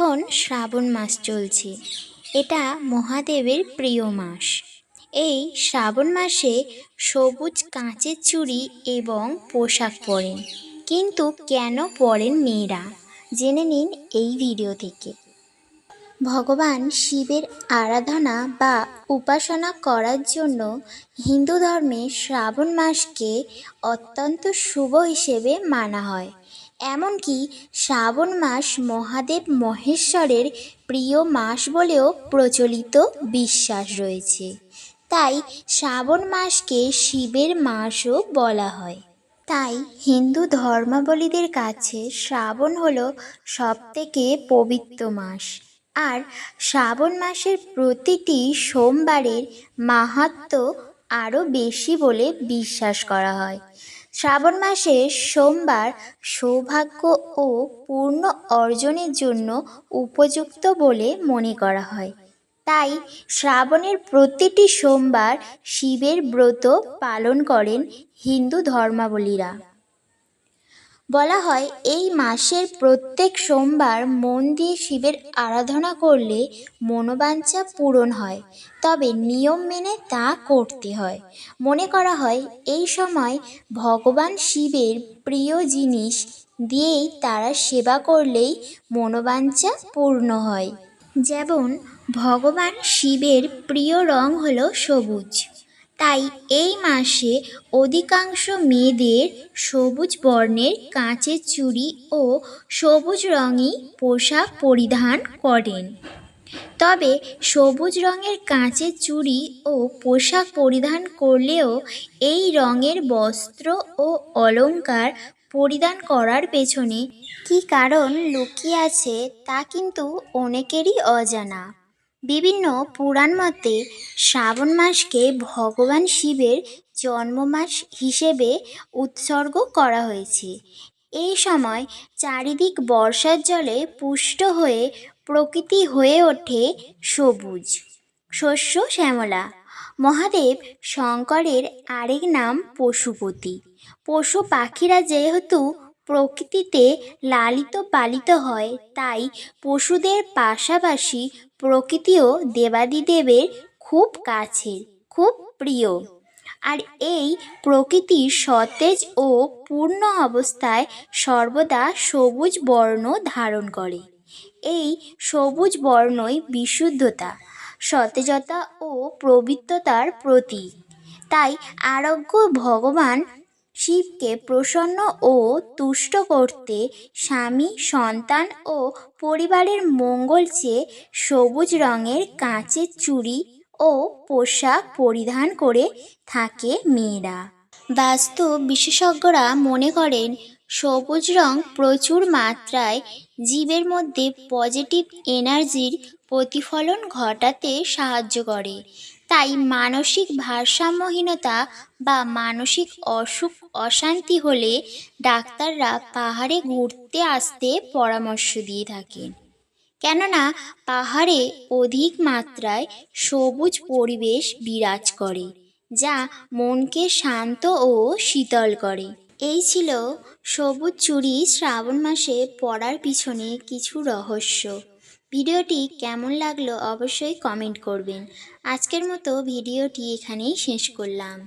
এখন শ্রাবণ মাস চলছে। এটা মহাদেবের প্রিয় মাস। এই শ্রাবণ মাসে সবুজ কাঁচের চুড়ি এবং পোশাক পরেন। কিন্তু কেন পরেন মেয়েরা? জেনে নিন এই ভিডিও থেকে। ভগবান শিবের আরাধনা বা উপাসনা করার জন্য হিন্দু ধর্মে শ্রাবণ মাসকে অত্যন্ত শুভ হিসেবে মানা হয়। এমনকি শ্রাবণ মাস মহাদেব মহেশ্বরের প্রিয় মাস বলেও প্রচলিত বিশ্বাস রয়েছে। তাই শ্রাবণ মাসকে শিবের মাসও বলা হয়। তাই হিন্দু ধর্মাবলীদের কাছে শ্রাবণ হলো সবথেকে পবিত্র মাস। আর শ্রাবণ মাসের প্রতিটি সোমবারের মাহাত্ম্য আরও বেশি বলে বিশ্বাস করা হয়। শ্রাবণ মাসে সোমবার সৌভাগ্য ও পূর্ণ অর্জনের জন্য উপযুক্ত বলে মনে করা হয়। তাই শ্রাবণের প্রতিটি সোমবার শিবের ব্রত পালন করেন হিন্দু ধর্মাবলীরা। বলা হয়, এই মাসের প্রত্যেক সোমবার মন দিয়ে শিবের আরাধনা করলে মনোবাঞ্ছা পূরণ হয়, তবে নিয়ম মেনে তা করতে হয়। মনে করা হয়, এই সময় ভগবান শিবের প্রিয় জিনিস দিয়েই তারা সেবা করলেই মনোবাঞ্ছা পূর্ণ হয়। যেমন, ভগবান শিবের প্রিয় রং হলো সবুজ। তাই এই মাসে অধিকাংশ মেয়েদের সবুজ বর্ণের কাঁচের চুড়ি ও সবুজ রঙই পোশাক পরিধান করেন। তবে সবুজ রঙের কাঁচের চুড়ি ও পোশাক পরিধান করলেও এই রঙের বস্ত্র ও অলঙ্কার পরিধান করার পেছনে কী কারণ লুকিয়ে আছে তা কিন্তু অনেকেরই অজানা। বিভিন্ন পুরাণ মতে শ্রাবণ মাসকে ভগবান শিবের জন্মমাস হিসেবে উৎসর্গ করা হয়েছে। এই সময় চারিদিক বর্ষার জলে পুষ্ট হয়ে প্রকৃতি হয়ে ওঠে সবুজ, শস্য, শ্যামলা। মহাদেব শঙ্করের আরেক নাম পশুপতি। পশু পাখিরা যেহেতু প্রকৃতিতে লালিত পালিত হয়, তাই পশুদের পাশাপাশি প্রকৃতিও দেবাদিদেবের খুব কাছের, খুব প্রিয়। আর এই প্রকৃতির সতেজ ও পূর্ণ অবস্থায় সর্বদা সবুজ বর্ণ ধারণ করে। এই সবুজ বর্ণই বিশুদ্ধতা, সতেজতা ও পবিত্রতার প্রতীক। তাই আরোগ্য ভগবান শিবকে প্রসন্ন ও তুষ্ট করতে স্বামী, সন্তান ও পরিবারের মঙ্গল চেয়ে সবুজ রঙের কাঁচের চুড়ি ও পোশাক পরিধান করে থাকে মেয়েরা। বাস্তু বিশেষজ্ঞরা মনে করেন, সবুজ রং প্রচুর মাত্রায় জীবের মধ্যে পজিটিভ এনার্জির প্রতিফলন ঘটাতে সাহায্য করে। তাই মানসিক ভারসাম্যহীনতা বা মানসিক অসুখ, অশান্তি হলে ডাক্তাররা পাহাড়ে ঘুরতে আসতে পরামর্শ দিয়ে থাকেন। কেননা পাহাড়ে অধিক মাত্রায় সবুজ পরিবেশ বিরাজ করে, যা মনকে শান্ত ও শীতল করে। এই ছিল সবুজ চুরি শ্রাবণ মাসে পড়ার পিছনে কিছু রহস্য। ভিডিওটি কেমন লাগল অবশ্যই কমেন্ট করবেন। আজকের মতো ভিডিওটি এখানেই শেষ করলাম।